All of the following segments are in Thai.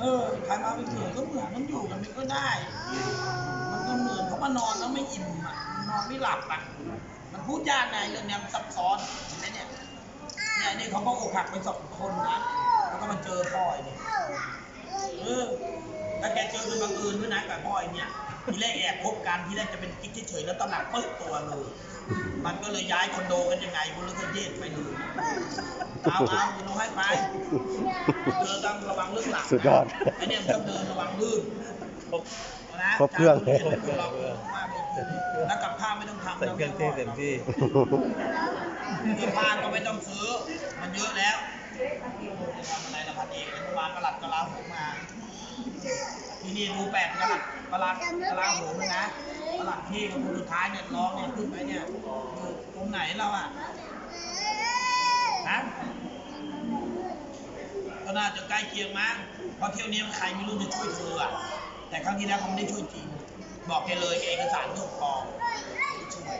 เออใครมาเป็นเถื่อนก็เหมือนมันอยู่กันไม่ก็ได้ มันก็เหมือนเขามานอนแล้วไม่อิ่มอะนอนไม่หลับอะมันพูดยากไงเรื่องเนี้ยมันซับซ้อนเห็นไหมเนี่ยเนี่ยนี่เขาก็อกหักไปสองคนนะแล้วก็มาเจอพ่อยเนี่ยเออถ้าแกเจอเป็นบังเอิญด้วยนะกับพ่อยเนี่ย ทีแรกแอบคบกันทีแรกจะเป็นกิ๊กเฉยๆแล้วตอนหลังเปิดตัวเลย มันก็เลยย้ายคอนโดกันยังไงคุณแล้วก็เย็ดไปเลยเอาเอาคุณลงให้ไปเดินต้องระวังเรื่องหลังนะสุดยอดไอเนี่ยมันต้องเดินระวังลื่นนะครบเครื่องจานทุเรียนเรามากเลยแล้วกับข้าวไม่ต้องทำใส่เครื่องเทศเต็มที่เสื้อผ้าก็ไม่ต้องซื้อ มันเยอะแล้ว ทำอะไรละพันเอกเมื่อวานประหลัดกระลาโหมมาที่นี่ดูแปลกประหลัดประหลัดกระลาโหมเลยนะประหลัดที่คนสุดท้ายเนี่ยร้องเนี่ยขึ้นไปเนี่ยอยู่ตรงไหนเราอะฮะก็น่าจะใกล้เคียงมั้งเพราะเที่ยวนี้มันใครไม่รู้จะช่วยเธออะแต่ครั้งที่แล้วเขาไม่ได้ช่วยจริง บอกแกเลยเอกสารถูกปลอมช่วย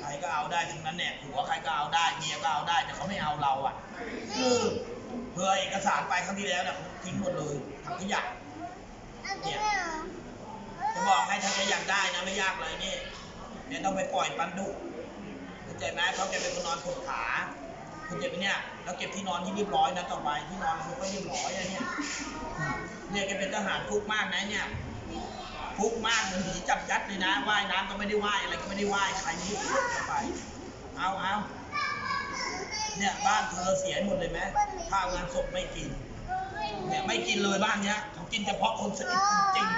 ใครก็เอาได้ทั้งนั้นเนี่ยผัวใครก็เอาได้เมียก็เอาได้แต่เขาไม่เอาเราอะคือเพื่อเอกสารไปครั้งที่แล้วเนี่ยเขาทิ้งหมดเลยถังขยะเนี่ยจะบอกให้ถ้าแกอยากได้นะไม่ยากเลยนี่แกต้องไปปล่อยปันดุเข้าใจไหมเขาแกเป็นคนนอนขดขาคุณเจ็บไหมเนี่ยแล้วเก็บที่นอนที่เรียบร้อยนะต่อไปที่นอนมันก็เรียบร้อยอะเนี่ยเนี่ยแกเป็นทหารคุกมากนะเนี่ย คุกมากเหมือนผีจับยัดเลยนะว่ายน้ำก็ไม่ได้ว่ายอะไรก็ไม่ได้ว่ายใครนี่เข้าไปเอาเอาเนี่ยบ้านเธอเสียหมดเลยไหมข้าวงานศพไม่กินเนี่ยไม่กินเลยบ้านเนี้ยเขากินเฉพาะคนสนิทจริง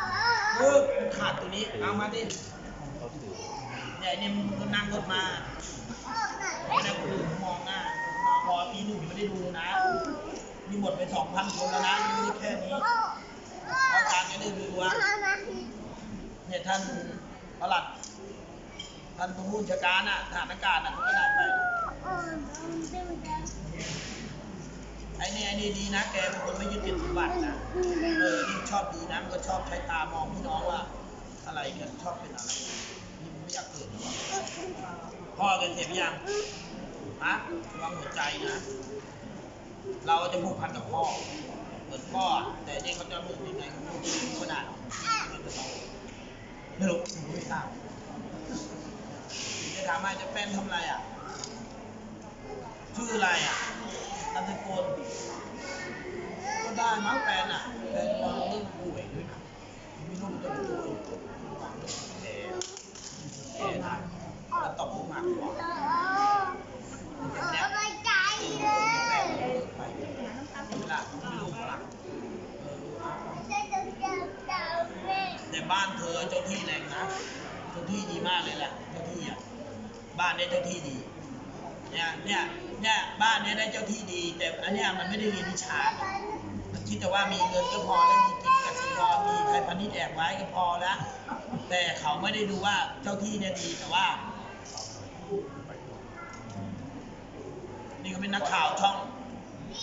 ๆเออขาดตัวนี้เอามาดิเนี่ยเนี่ยมึงก็นั่งรถมาไม่ได้คนอื่นมองหน้าพอปีหนึ่งยังไม่ได้ดูเลยนะนี่หมดไปสองพันคนแล้วนะยังไม่ได้แค่นี้เพราะการจะได้ดูว่าเนี่ย ท่านประหลัด ท่านผู้บัญชาการน่ะทหารอากาศน่ะเขาก็ได้ไปไอ้นี่ไอ้นี่ดีนะ แกเป็นคนไม่ยึดติดสมบัตินะเออชอบดีนะมันก็ชอบใช้ตามองพี่น้องว่า อะไรกันชอบเป็นอะไรนี่ไม่อยากเกิดหรอพ่อกันเสียไปยังฮะระวังหัวใจนะ เราจะผูกพันกับพ่อเหมือนพ่อแต่นี่เขาจะเหมือนยังไงเขาไม่รู้ขนาด ไม่รู้ผมไม่ทราบจะถามว่าจะแฟนทำอะไรอะ ชื่ออะไรอะนามสกุลก็ได้มั้งแฟนอะแฟนเราเรื่องป่วยด้วยนะมีลูกจะป่วยแก่แก่นะแล้วตบลูกหมากกว่าเนี่ย แต่บ้านเธอเจ้าที่แรงนะเจ้าที่ดีมากเลยแหละเจ้าที่อะบ้านเนี้เจ้าที่ดีเนี่ยเนี่ยเนี่ยบ้านเนี้ยได้เจ้าที่ดี แต่อันเนี้ยมันไม่ได้เรียนวิชามันคิดแต่ว่ามีเงินก็พอแล้วมีกินกับสิกรมีไทยพาณิชย์แอบไว้ก็พอแล้วแต่เขาไม่ได้ดูว่าเจ้าที่เนี่ยดีแต่ว่านี่เขาเป็นนักข่าวช่อง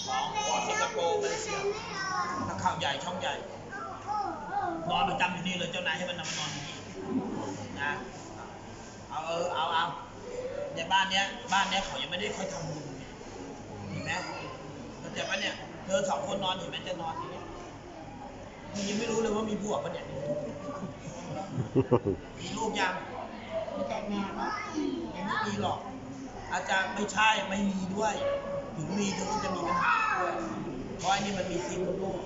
ของสิงคโปร์มาเลเซียนักข่าวใหญ่ช่องใหญ่นอน ประจำอเจ้านายให้มันนำนอนอยู่นี่นะเอาเออเอาเอาในบ้านเนี้ยบ้านเนี้ยเขายังไม่ได้ค่อยทำบุญเห็นไหมเข้าใจปะเนี่ยเธอสองคนนอนเห็นไหมจะนอนอยู่นี่มึงยังไม่รู้เลยว่ามีผัวปะเนี่ยมีลูกยังไม่แต่งงานนะยังไม่มีหรอก อาจารย์ไม่ใช่ไม่มีด้วย ถึงมีเธอก็จะมีปัญหาด้วยเพราะอันนี้มันมีซีมดลูก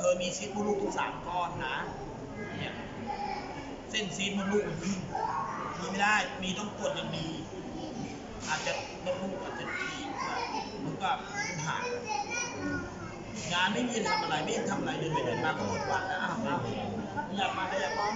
เธอมีซีดมดลูกทุกสามก้อนนะเนี่ยเส้นซีดมดลูกมันวิ่งมีไม่ได้มีต้องตรวจอย่างดี อาจจะมดลูกอาจจะตีบมันก็ปัญหางานไม่มีทำอะไรไม่ทำอะไรเดินไปเดินมาก็หมดวันแล้วอ้าวอ้าวอยากมาก็อยากมา